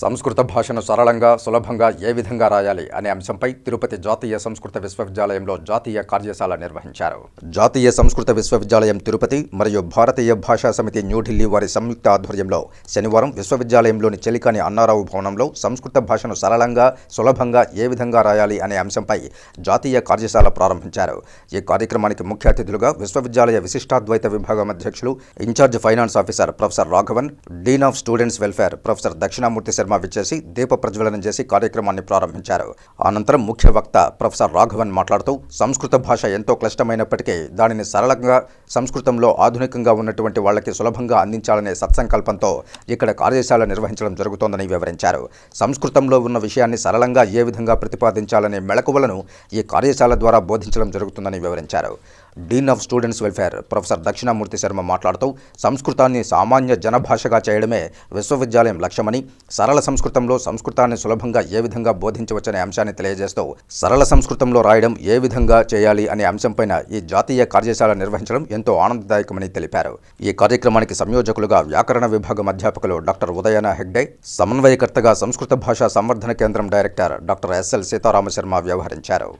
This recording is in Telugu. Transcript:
సంస్కృత భాషను సరళంగా సులభంగా ఏ విధంగా రాయాలి అనే అంశంపై తిరుపతి జాతీయ సంస్కృత విశ్వవిద్యాలయంలో జాతీయ కార్యశాల నిర్వహించారు. జాతీయ సంస్కృత విశ్వవిద్యాలయం తిరుపతి మరియు భారతీయ భాషా సమితి న్యూఢిల్లీ వారి సంయుక్త ఆధ్వర్యంలో శనివారం విశ్వవిద్యాలయంలోని చెలికాని అన్నారావు భవనంలో సంస్కృత భాషను సరళంగా సులభంగా ఏ విధంగా రాయాలి అనే అంశంపై జాతీయ కార్యశాల ప్రారంభించారు. ఈ కార్యక్రమానికి ముఖ్య అతిథులుగా విశ్వవిద్యాలయ విశిష్టాద్వైత విభాగం అధ్యక్షులు in-charge finance officer professor Raghavan dean of students welfare professor Dakshinamurthy Sharma విచ్చేసి దీప ప్రజ్వలనం చేసి కార్యక్రమాన్ని ప్రారంభించారు. అనంతరం ముఖ్య వక్త ప్రొఫెసర్ రాఘవన్ మాట్లాడుతూ సంస్కృత భాష ఎంతో క్లిష్టమైనప్పటికీ దానిని సరళంగా సంస్కృతంలో ఆధునికంగా ఉన్నటువంటి వాళ్ళకి సులభంగా అందించాలనే సత్సంకల్పంతో ఇక్కడ కార్యశాల నిర్వహించడం జరుగుతోందని వివరించారు. సంస్కృతంలో ఉన్న విషయాన్ని సరళంగా ఏ విధంగా ప్రతిపాదించాలనే మెళకువలను ఈ కార్యశాల ద్వారా బోధించడం జరుగుతుందని వివరించారు. Dean of students welfare professor Dakshinamurthy Sharma మాట్లాడుతూ సంస్కృతాన్ని సామాన్య జనభాషగా చేయడమే విశ్వవిద్యాలయం లక్ష్యమని సరళ సరళ సంస్కృతంలో సంస్కృతాన్ని సులభంగా ఏ విధంగా బోధించవచ్చనే అంశాన్ని తెలియజేస్తూ సరళ సంస్కృతంలో రాయడం ఏ విధంగా చేయాలి అనే అంశంపైన ఈ జాతీయ కార్యశాల నిర్వహించడం ఎంతో ఆనందదాయకమని తెలిపారు. ఈ కార్యక్రమానికి సంయోజకులుగా వ్యాకరణ విభాగం అధ్యాపకులు డాక్టర్ ఉదయన హెగ్డే సమన్వయకర్తగా సంస్కృత భాషా సంవర్ధన కేంద్రం డైరెక్టర్ డాక్టర్ ఎస్ఎల్ సీతారామశర్మ వ్యవహరించారు.